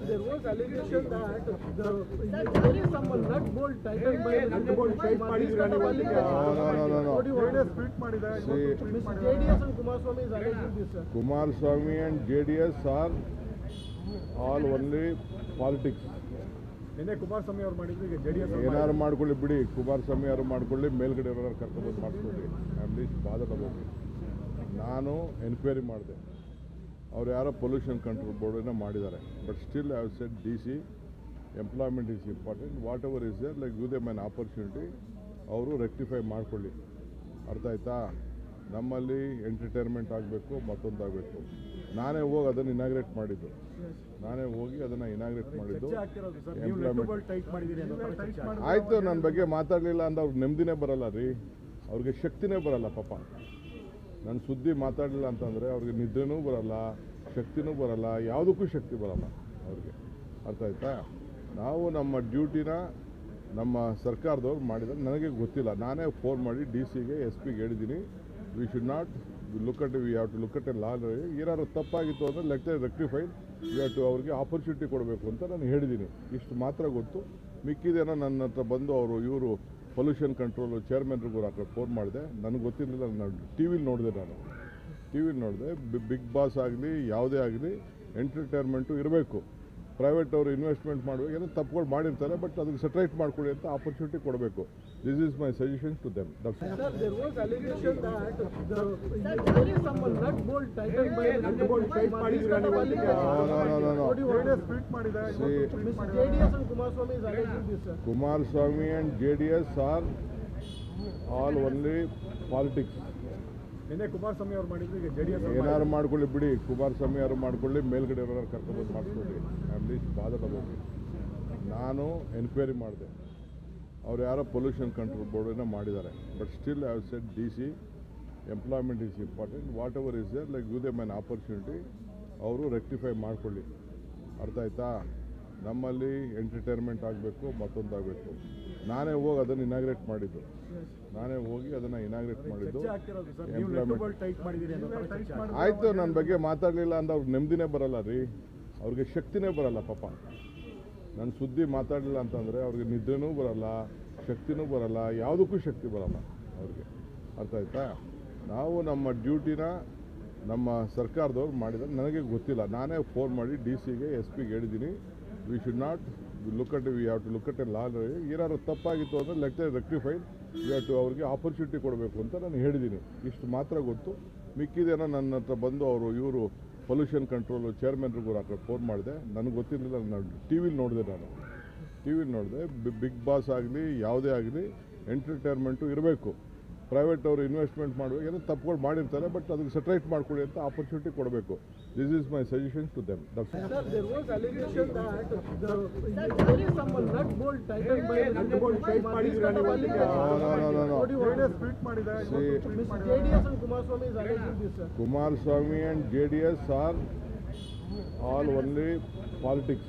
There was allegation that the, there is some nut bolt tightened by nut bolt tight do JDS and Kumaraswamy is alleging this, sir. Kumaraswamy and JDS are all only politics. ನಿನ್ನೆ ಕುಮಾರಸ್ವಾಮಿ ಅವ್ರು ಮಾಡಿದ್ರು ಈಗ JDS ಏನಾದ್ರು ಮಾಡ್ಕೊಳ್ಳಿ ಬಿಡಿ ಕುಮಾರಸ್ವಾಮಿ ಅವರು ಮಾಡ್ಕೊಳ್ಳಿ ಮೇಲ್ಗಡೆ ಇರೋರು ಕರ್ಕೊಂಡ್ಬಂದು ಮಾಡ್ಕೊಳ್ಳಿ ಐ ಲೀಸ್ಟ್ ಬಾಧಡ ನಾನು ಎನ್ಕ್ವೈರಿ ಮಾಡಿದೆ ಅವ್ರು ಯಾರೋ ಪೊಲ್ಯೂಷನ್ ಕಂಟ್ರೋಲ್ ಬೋರ್ಡನ್ನ ಮಾಡಿದ್ದಾರೆ. But still I said D C employment is important whatever is there like give them an opportunity ಅವರು ರೆಕ್ಟಿಫೈ ಮಾಡಿಕೊಳ್ಳಿ. ಅರ್ಥ ಆಯ್ತಾ? ನಮ್ಮಲ್ಲಿ ಎಂಟರ್ಟೈನ್ಮೆಂಟ್ ಆಗಬೇಕು ಮತ್ತೊಂದಾಗಬೇಕು ನಾನೇ ಹೋಗಿ ಅದನ್ನು ಇನಾಗ್ರೇಟ್ ಮಾಡಿದ್ದು. ನಾನೇ ಹೋಗಿ ಅದನ್ನು ಇನಾಗ್ರೇಟ್ ಮಾಡಿದ್ದು. ಆಯಿತು ನನ್ನ ಬಗ್ಗೆ ಮಾತಾಡಲಿಲ್ಲ ಅಂದ್ರೆ ಅವ್ರಿಗೆ ನೆಮ್ಮದಿನೇ ಬರಲ್ಲ ರೀ. ಅವ್ರಿಗೆ ಶಕ್ತಿನೇ ಬರಲ್ಲ ಪಾಪ. ನನ್ನ ಸುದ್ದಿ ಮಾತಾಡಲಿಲ್ಲ ಅಂತಂದರೆ ಅವ್ರಿಗೆ ನಿದ್ರೆನೂ ಬರಲ್ಲ, ಶಕ್ತಿನೂ ಬರಲ್ಲ, ಯಾವುದಕ್ಕೂ ಶಕ್ತಿ ಬರಲ್ಲ ಅವ್ರಿಗೆ. ಅರ್ಥ ಆಯ್ತಾ? ನಾವು ನಮ್ಮ ಡ್ಯೂಟಿನ ನಮ್ಮ ಸರ್ಕಾರದವ್ರು ಮಾಡಿದ್ರೆ ನನಗೆ ಗೊತ್ತಿಲ್ಲ. ನಾನೇ ಫೋನ್ ಮಾಡಿ ಡಿ ಸಿಗೆ, ಎಸ್ ಪಿಗೆ ಹೇಳಿದ್ದೀನಿ we should not look at we have to look at a law ಏನಾದ್ರು ತಪ್ಪಾಗಿತ್ತು ಅಂದರೆ let rectified we have to ಅವ್ರಿಗೆ ಆಪರ್ಚುನಿಟಿ ಕೊಡಬೇಕು ಅಂತ ನಾನು ಹೇಳಿದ್ದೀನಿ ಇಷ್ಟು ಮಾತ್ರ ಗೊತ್ತು. ಮಿಕ್ಕಿದೇನೋ ನನ್ನ ಹತ್ರ ಬಂದು ಅವರು, ಇವರು ಪೊಲ್ಯೂಷನ್ ಕಂಟ್ರೋಲ್ ಚೇರ್ಮನ್ರಿಗೂ ಕಡೆ ಫೋನ್ ಮಾಡಿದೆ. ನನಗೆ ಗೊತ್ತಿರಲಿಲ್ಲ, ನಾನು ಟಿ ವಿಲಿ ನೋಡಿದೆ ನಾನು. ಟಿ ವಿಲಿ ನೋಡಿದೆ ಬಿಗ್ ಬಾಸ್ ಆಗಲಿ, ಯಾವುದೇ ಆಗಲಿ ಎಂಟರ್ಟೈನ್ಮೆಂಟು ಇರಬೇಕು. ಪ್ರೈವೇಟ್ ಅವರು ಇನ್ವೆಸ್ಟ್ಮೆಂಟ್ ಮಾಡಬೇಕು ಏನೋ ತಪ್ಪುಗಳು ಮಾಡಿರ್ತಾರೆ ಬಟ್ ಅದಕ್ಕೆ ಸೆಟ್ರೈಟ್ ಮಾಡ್ಕೊಳ್ಳಿ ಅಂತ ಆಪರ್ಚುನಿಟಿ ಕೊಡಬೇಕು this is my suggestion to them. Kumaraswamy and J D S are all only politics ನಿನ್ನೆ ಅವ್ರು ಮಾಡಿದ್ರು, ಈಗ ಏನಾದ್ರು ಮಾಡ್ಕೊಳ್ಳಿ ಬಿಡಿ. ಕುಮಾರಸ್ವಾಮಿ ಅವರು ಮಾಡ್ಕೊಳ್ಳಿ ಮೇಲ್ಗಡೆ ಇರೋರು ಕರ್ಕೊಂಡ್ಬಂದು ಮಾಡ್ಕೊಳ್ಳಿ ಆಮ್ ಲೀಸ್ಟ್ ಹೋಗಿ ನಾನು ಎನ್ಕ್ವೈರಿ ಮಾಡಿದೆ. ಅವ್ರು ಯಾರೋ ಪೊಲ್ಯೂಷನ್ ಕಂಟ್ರೋಲ್ ಬೋರ್ಡನ್ನ ಮಾಡಿದ್ದಾರೆ. But still I said D C employment is important whatever is there like give them main opportunity ಅವರು ರೆಕ್ಟಿಫೈ ಮಾಡ್ಕೊಳ್ಳಿ. ಅರ್ಥ ಆಯ್ತಾ? ನಮ್ಮಲ್ಲಿ ಎಂಟರ್ಟೈನ್ಮೆಂಟ್ ಆಗಬೇಕು, ಮತ್ತೊಂದಾಗಬೇಕು. ನಾನೇ ಹೋಗಿ ಅದನ್ನು ಇನಾಗ್ರೇಟ್ ಮಾಡಿದ್ದು. ನಾನೇ ಹೋಗಿ ಅದನ್ನು ಇನಾಗ್ರೇಟ್ ಮಾಡಿದ್ದು. ಆಯಿತು ನನ್ನ ಬಗ್ಗೆ ಮಾತಾಡಲಿಲ್ಲ ಅಂದ್ರೆ ಅವ್ರಿಗೆ ನೆಮ್ಮದಿನೇ ಬರಲ್ಲ ರೀ. ಅವ್ರಿಗೆ ಶಕ್ತಿನೇ ಬರಲ್ಲ ಪಾಪ. ನನ್ನ ಸುದ್ದಿ ಮಾತಾಡಲಿಲ್ಲ ಅಂತಂದರೆ ಅವ್ರಿಗೆ ನಿದ್ರೆನೂ ಬರಲ್ಲ ಶಕ್ತಿನೂ ಬರಲ್ಲ ಯಾವುದಕ್ಕೂ ಶಕ್ತಿ ಬರಲ್ಲ ಅವ್ರಿಗೆ. ಅರ್ಥ ಆಯ್ತಾ? ನಾವು ನಮ್ಮ ಡ್ಯೂಟಿನ ನಮ್ಮ ಸರ್ಕಾರದವ್ರು ಮಾಡಿದ್ರೆ ನನಗೆ ಗೊತ್ತಿಲ್ಲ. ನಾನೇ ಫೋನ್ ಮಾಡಿ ಡಿ ಸಿಗೆ ಎಸ್ ಪಿಗೆ ಹೇಳಿದ್ದೀನಿ. We should not look at we have to look at a law ಏನಾದ್ರು ತಪ್ಪಾಗಿತ್ತು ಅಂದರೆ lecture rectified we have to ಅವ್ರಿಗೆ ಆಪರ್ಚುನಿಟಿ ಕೊಡಬೇಕು ಅಂತ ನಾನು ಹೇಳಿದ್ದೀನಿ. ಇಷ್ಟು ಮಾತ್ರ ಗೊತ್ತು. ಮಿಕ್ಕಿದೇನೋ ನನ್ನ ಹತ್ರ ಬಂದು ಅವರು, ಇವರು ಪೊಲ್ಯೂಷನ್ ಕಂಟ್ರೋಲು ಚೇರ್ಮನ್ರಿಗೂ ಆ ಕಡೆ ಫೋನ್ ಮಾಡಿದೆ. ನನಗೆ ಗೊತ್ತಿರಲಿಲ್ಲ, ನಾನು ಟಿ ವಿಲಿ ನೋಡಿದೆ ನಾನು. ಟಿ ವಿಲಿ ನೋಡಿದೆ ಬಿಗ್ ಬಾಸ್ ಆಗಲಿ, ಯಾವುದೇ ಆಗಲಿ ಎಂಟರ್ಟೈನ್ಮೆಂಟು ಇರಬೇಕು. ಪ್ರೈವೇಟ್ ಅವರು ಇನ್ವೆಸ್ಟ್ಮೆಂಟ್ ಮಾಡಬೇಕು ಏನೋ ತಪ್ಪುಗಳು ಮಾಡಿರ್ತಾರೆ ಬಟ್ ಅದಕ್ಕೆ ಸೆಟ್ರೈಟ್ ಮಾಡ್ಕೊಳ್ಳಿ ಅಂತ ಆಪರ್ಚುನಿಟಿ ಕೊಡಬೇಕು this is my suggestion to them. Kumaraswamy and J D S are all only politics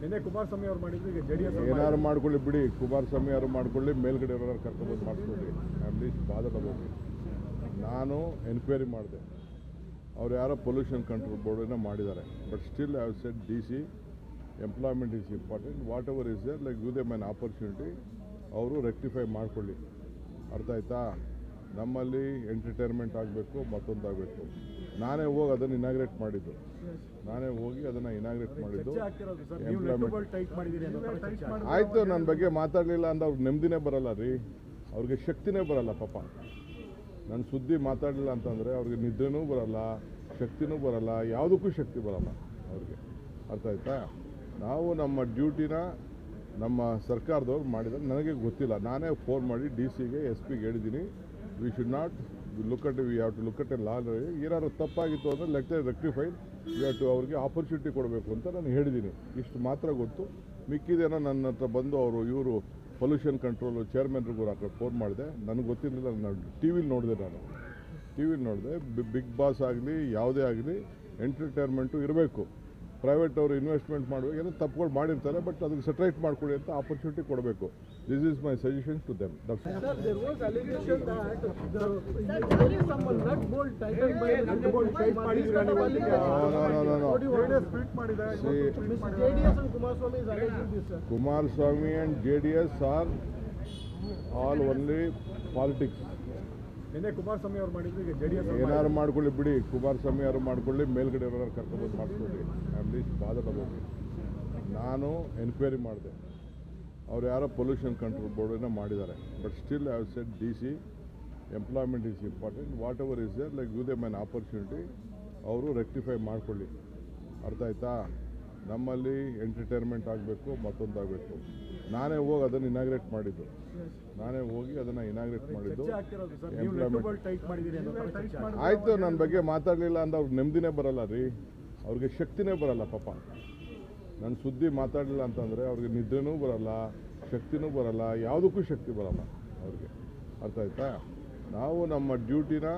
ನಿನ್ನೆ ಕುಮಾರಸ್ವಾಮಿ ಅವ್ರು ಮಾಡಿದ್ರು ಈಗ ಜೆಡಿಎಸ್ ಏನಾದ್ರು ಮಾಡ್ಕೊಳ್ಳಿ ಬಿಡಿ ಕುಮಾರಸ್ವಾಮಿ ಅವರು ಮಾಡ್ಕೊಳ್ಳಿ ಮೇಲ್ಗಡೆ ಇರೋರು ಕರ್ಕೊಂಡ್ಬಂದು ಮಾಡ್ಕೊಳ್ಳಿ ಐ ಲೀಸ್ಟ್ ಬಾಧಡ ಹೋಗಿ ನಾನು ಎನ್ಕ್ವೈರಿ ಮಾಡಿದೆ. ಅವ್ರು ಯಾರೋ ಪೊಲ್ಯೂಷನ್ ಕಂಟ್ರೋಲ್ ಬೋರ್ಡನ್ನ ಮಾಡಿದ್ದಾರೆ. But still I said D C employment is important whatever is there like you them main opportunity ಅವರು ರೆಕ್ಟಿಫೈ ಮಾಡ್ಕೊಳ್ಳಿ. ಅರ್ಥ ಆಯ್ತಾ? ನಮ್ಮಲ್ಲಿ ಎಂಟರ್ಟೈನ್ಮೆಂಟ್ ಆಗಬೇಕು ಮತ್ತೊಂದಾಗಬೇಕು. ನಾನೇ ಹೋಗಿ ಅದನ್ನು ಇನಾಗ್ರೇಟ್ ಮಾಡಿದ್ದು. ನಾನೇ ಹೋಗಿ ಅದನ್ನು ಇನಾಗ್ರೇಟ್ ಮಾಡಿದ್ದು. ಆಯಿತು ನನ್ನ ಬಗ್ಗೆ ಮಾತಾಡಲಿಲ್ಲ ಅಂದ್ರೆ ಅವ್ರಿಗೆ ನೆಮ್ಮದಿನೇ ಬರಲ್ಲ ರೀ. ಅವ್ರಿಗೆ ಶಕ್ತಿನೇ ಬರಲ್ಲ ಪಾಪ. ನನ್ನ ಸುದ್ದಿ ಮಾತಾಡಲಿಲ್ಲ ಅಂತಂದರೆ ಅವ್ರಿಗೆ ನಿದ್ರೆನೂ ಬರಲ್ಲ ಶಕ್ತಿನೂ ಬರಲ್ಲ ಯಾವುದಕ್ಕೂ ಶಕ್ತಿ ಬರಲ್ಲ ಅವ್ರಿಗೆ. ಅರ್ಥ ಆಯ್ತಾ? ನಾವು ನಮ್ಮ ಡ್ಯೂಟಿನ ನಮ್ಮ ಸರ್ಕಾರದವ್ರು ಮಾಡಿದ್ರೆ ನನಗೆ ಗೊತ್ತಿಲ್ಲ. ನಾನೇ ಫೋನ್ ಮಾಡಿ ಡಿ ಸಿಗೆ ಎಸ್ ಪಿಗೆ ಹೇಳಿದ್ದೀನಿ. We should not look at we have to look at a law ಏನಾದ್ರು ತಪ್ಪಾಗಿತ್ತು ಅಂದರೆ ಲೆಕ್ಕ ರೆಕ್ಟಿಫೈಡ್ ವಿ ಹ್ಯಾವ್ ಟು ಅವ್ರಿಗೆ ಆಪರ್ಚುನಿಟಿ ಕೊಡಬೇಕು ಅಂತ ನಾನು ಹೇಳಿದ್ದೀನಿ. ಇಷ್ಟು ಮಾತ್ರ ಗೊತ್ತು. ಮಿಕ್ಕಿದೇನೋ ನನ್ನ ಹತ್ರ ಬಂದು ಅವರು ಇವರು ಪೊಲ್ಯೂಷನ್ ಕಂಟ್ರೋಲು ಚೇರ್ಮನ್ರಿಗೂ ಆ ಕಡೆ ಫೋನ್ ಮಾಡಿದೆ. ನನಗೆ ಗೊತ್ತಿರಲಿಲ್ಲ. ನಾನು ಟಿ ವಿಲಿ ನೋಡಿದೆ ನಾನು. ಟಿ ವಿಲಿ ನೋಡಿದೆ. ಬಿಗ್ ಬಾಸ್ ಆಗಲಿ, ಯಾವುದೇ ಆಗಲಿ ಎಂಟರ್ಟೈನ್ಮೆಂಟು ಇರಬೇಕು. ಪ್ರೈವೇಟ್ ಅವರು ಇನ್ವೆಸ್ಟ್ಮೆಂಟ್ ಮಾಡುವಾಗ ಏನೋ ತಪ್ಪುಗಳು ಮಾಡಿರ್ತಾರೆ ಬಟ್ ಅದಕ್ಕೆ ಸೆಟ್ರೈಟ್ ಮಾಡ್ಕೊಳ್ಳಿ ಅಂತ ಆಪರ್ಚುನಿಟಿ ಕೊಡಬೇಕು this is my suggestion to them. Kumaraswamy and J D S are all only politics ಏನಾದ್ರು ಮಾಡ್ಕೊಳ್ಳಿ ಬಿಡಿ ಕುಮಾರಸ್ವಾಮಿ ಅವರು ಮಾಡ್ಕೊಳ್ಳಿ ಮೇಲ್ಗಡೆ ಕರ್ಕೊಂಡು ಕರ್ಕೊಂಡ್ಬಂದು ಇಟ್. ನಾನು ಎನ್ಕ್ವೈರಿ ಮಾಡಿದೆ. ಅವ್ರು ಯಾರೋ ಪೊಲ್ಯೂಷನ್ ಕಂಟ್ರೋಲ್ ಬೋರ್ಡನ್ನ ಮಾಡಿದ್ದಾರೆ. But still I said D C employment is important whatever is there like you they main opportunity ಅವರು ರೆಕ್ಟಿಫೈ ಮಾಡಿಕೊಳ್ಳಿ. ಅರ್ಥ ಆಯ್ತಾ? ನಮ್ಮಲ್ಲಿ ಎಂಟರ್ಟೈನ್ಮೆಂಟ್ ಆಗಬೇಕು ಮತ್ತೊಂದಾಗಬೇಕು ನಾನೇ ಹೋಗಿ ಅದನ್ನು ಇನಾಗ್ರೇಟ್ ಮಾಡಿದ್ದು. ನಾನೇ ಹೋಗಿ ಅದನ್ನು ಇನಾಗ್ರೇಟ್ ಮಾಡಿದ್ದು. ಆಯಿತು ನನ್ನ ಬಗ್ಗೆ ಮಾತಾಡಲಿಲ್ಲ ಅಂದ್ರೆ ಅವ್ರಿಗೆ ನೆಮ್ಮದಿನೇ ಬರಲ್ಲ ರೀ. ಅವ್ರಿಗೆ ಶಕ್ತಿನೇ ಬರಲ್ಲ ಪಾಪ. ನನ್ನ ಸುದ್ದಿ ಮಾತಾಡಲಿಲ್ಲ ಅಂತಂದರೆ ಅವ್ರಿಗೆ ನಿದ್ರೆನೂ ಬರಲ್ಲ, ಶಕ್ತಿನೂ ಬರಲ್ಲ, ಯಾವುದಕ್ಕೂ ಶಕ್ತಿ ಬರಲ್ಲ ಅವ್ರಿಗೆ. ಅರ್ಥ ಆಯ್ತಾ? ನಾವು ನಮ್ಮ ಡ್ಯೂಟಿನ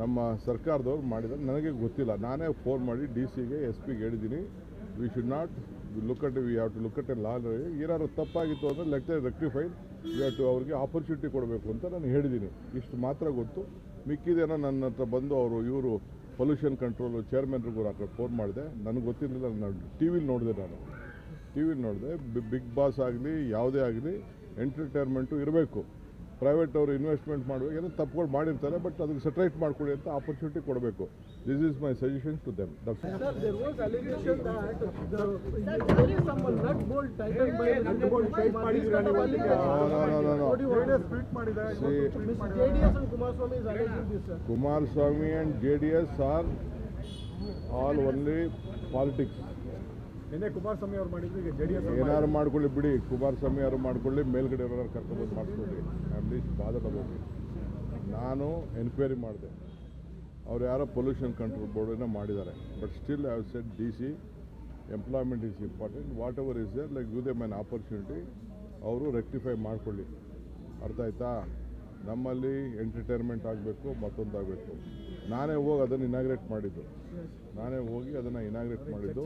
ನಮ್ಮ ಸರ್ಕಾರದವ್ರು ಮಾಡಿದ್ರೆ ನನಗೆ ಗೊತ್ತಿಲ್ಲ. ನಾನೇ ಫೋನ್ ಮಾಡಿ ಡಿ ಸಿಗೆ, ಎಸ್ ಪಿಗೆ ಹೇಳಿದ್ದೀನಿ. We should not look at we have to look at a law ಏನಾದ್ರು ತಪ್ಪಾಗಿತ್ತು ಅಂದರೆ let rectified we have to ಅವ್ರಿಗೆ ಆಪರ್ಚುನಿಟಿ ಕೊಡಬೇಕು ಅಂತ ನಾನು ಹೇಳಿದ್ದೀನಿ. ಇಷ್ಟು ಮಾತ್ರ ಗೊತ್ತು. ಮಿಕ್ಕಿದೇನೋ ನನ್ನ ಹತ್ರ ಬಂದು ಅವರು ಇವರು ಪೊಲ್ಯೂಷನ್ ಕಂಟ್ರೋಲು ಚೇರ್ಮನ್ರಿಗೂ ಕಡೆ ಫೋನ್ ಮಾಡಿದೆ. ನನಗೆ ಗೊತ್ತಿರಲಿಲ್ಲ, ನಾನು ಟಿ ವಿಲಿ ನೋಡಿದೆ ನಾನು. ಟಿ ವಿಲಿ ನೋಡಿದೆ ಬಿಗ್ ಬಾಸ್ ಆಗಲಿ, ಯಾವುದೇ ಆಗಲಿ ಎಂಟರ್ಟೈನ್ಮೆಂಟು ಇರಬೇಕು. ಪ್ರೈವೇಟ್ ಅವರು ಇನ್ವೆಸ್ಟ್ಮೆಂಟ್ ಮಾಡಬೇಕು ಏನೋ ತಪ್ಪುಗಳು ಮಾಡಿರ್ತಾರೆ ಬಟ್ ಅದಕ್ಕೆ ಸೆಟ್ರೈಟ್ ಮಾಡ್ಕೊಳ್ಳಿ ಅಂತ ಆಪರ್ಚುನಿಟಿ ಕೊಡಬೇಕು. This is my suggestion to them. Kumaraswamy and J D S are all only politics Kumaraswamy ಅವ್ರು ಮಾಡಿದ್ರು ಏನಾರು ಮಾಡ್ಕೊಳ್ಳಿ ಬಿಡಿ. ಕುಮಾರಸ್ವಾಮಿ ಅವರು ಮಾಡ್ಕೊಳ್ಳಿ ಮೇಲ್ಗಡೆ ಕರ್ಕೊಂಡು ಮಾಡ್ಕೊಳ್ಳಿ I am least bother about it. ನಾನು ಎನ್ಕ್ವೈರಿ ಮಾಡಿದೆ. ಅವ್ರು ಯಾರೋ ಪೊಲ್ಯೂಷನ್ ಕಂಟ್ರೋಲ್ ಬೋರ್ಡನ್ನು ಮಾಡಿದ್ದಾರೆ. But still I said D C employment is important whatever is there like give them an opportunity ಅವರು ರೆಕ್ಟಿಫೈ ಮಾಡಿಕೊಳ್ಳಿ. ಅರ್ಥ ಆಯ್ತಾ? ನಮ್ಮಲ್ಲಿ ಎಂಟರ್ಟೈನ್ಮೆಂಟ್ ಆಗಬೇಕು ಮತ್ತೊಂದಾಗಬೇಕು ನಾನೇ ಹೋಗಿ ಅದನ್ನು ಇನಾಗ್ರೇಟ್ ಮಾಡಿದ್ದು. ನಾನೇ ಹೋಗಿ ಅದನ್ನು ಇನಾಗ್ರೇಟ್ ಮಾಡಿದ್ದು.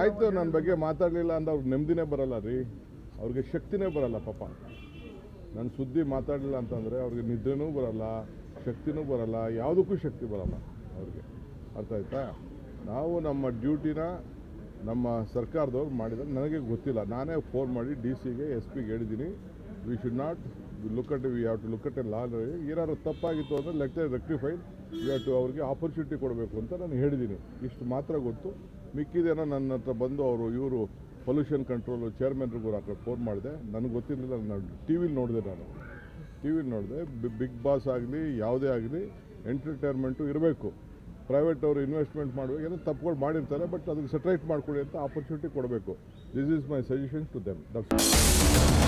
ಆಯಿತು ನನ್ನ ಬಗ್ಗೆ ಮಾತಾಡಲಿಲ್ಲ ಅಂದ್ರೆ ಅವ್ರಿಗೆ ನೆಮ್ಮದಿನೇ ಬರಲ್ಲ ರೀ. ಅವ್ರಿಗೆ ಶಕ್ತಿನೇ ಬರಲ್ಲ ಪಾಪ. ನನ್ನ ಸುದ್ದಿ ಮಾತಾಡಲಿಲ್ಲ ಅಂತಂದರೆ ಅವ್ರಿಗೆ ನಿದ್ರೆನೂ ಬರಲ್ಲ, ಶಕ್ತಿನೂ ಬರಲ್ಲ, ಯಾವುದಕ್ಕೂ ಶಕ್ತಿ ಬರಲ್ಲ ಅವ್ರಿಗೆ. ಅರ್ಥ ಆಯ್ತಾ? ನಾವು ನಮ್ಮ ಡ್ಯೂಟಿನ ನಮ್ಮ ಸರ್ಕಾರದವ್ರು ಮಾಡಿದರೆ ನನಗೆ ಗೊತ್ತಿಲ್ಲ. ನಾನೇ ಫೋನ್ ಮಾಡಿ ಡಿ ಸಿಗೆ, ಎಸ್ ಪಿಗೆ ಹೇಳಿದ್ದೀನಿ we should not look at we have to look at a law ಏನಾದ್ರು ತಪ್ಪಾಗಿತ್ತು ಅಂದರೆ ಲೆಕ್ ರೆಕ್ಟಿಫೈಡ್ ವಿ ಹ್ಯಾವ್ ಟು ಅವ್ರಿಗೆ ಆಪರ್ಚುನಿಟಿ ಕೊಡಬೇಕು ಅಂತ ನಾನು ಹೇಳಿದ್ದೀನಿ. ಇಷ್ಟು ಮಾತ್ರ ಗೊತ್ತು. ಮಿಕ್ಕಿದೇನೋ ನನ್ನ ಹತ್ರ ಬಂದು ಅವರು, ಇವರು ಪೊಲ್ಯೂಷನ್ ಕಂಟ್ರೋಲು ಚೇರ್ಮನ್ರಿಗೂ ಕಡೆ ಫೋನ್ ಮಾಡಿದೆ. ನನಗೆ ಗೊತ್ತಿರಲಿಲ್ಲ, ನಾನು ಟಿ ವಿಲಿ ನೋಡಿದೆ ನಾನು. ಟಿ ವಿಲಿ ನೋಡಿದೆ. ಬಿಗ್ ಬಾಸ್ ಆಗಲಿ, ಯಾವುದೇ ಆಗಲಿ ಎಂಟರ್ಟೈನ್ಮೆಂಟು ಇರಬೇಕು. ಪ್ರೈವೇಟ್ ಅವರು ಇನ್ವೆಸ್ಟ್ಮೆಂಟ್ ಮಾಡಬೇಕು ಏನೋ ತಪ್ಪುಗಳು ಮಾಡಿರ್ತಾರೆ ಬಟ್ ಅದಕ್ಕೆ ಸೆಟ್ರೈಟ್ ಮಾಡ್ಕೊಳ್ಳಿ ಅಂತ ಆಪರ್ಚುನಿಟಿ ಕೊಡಬೇಕು. This is my suggestion to them that's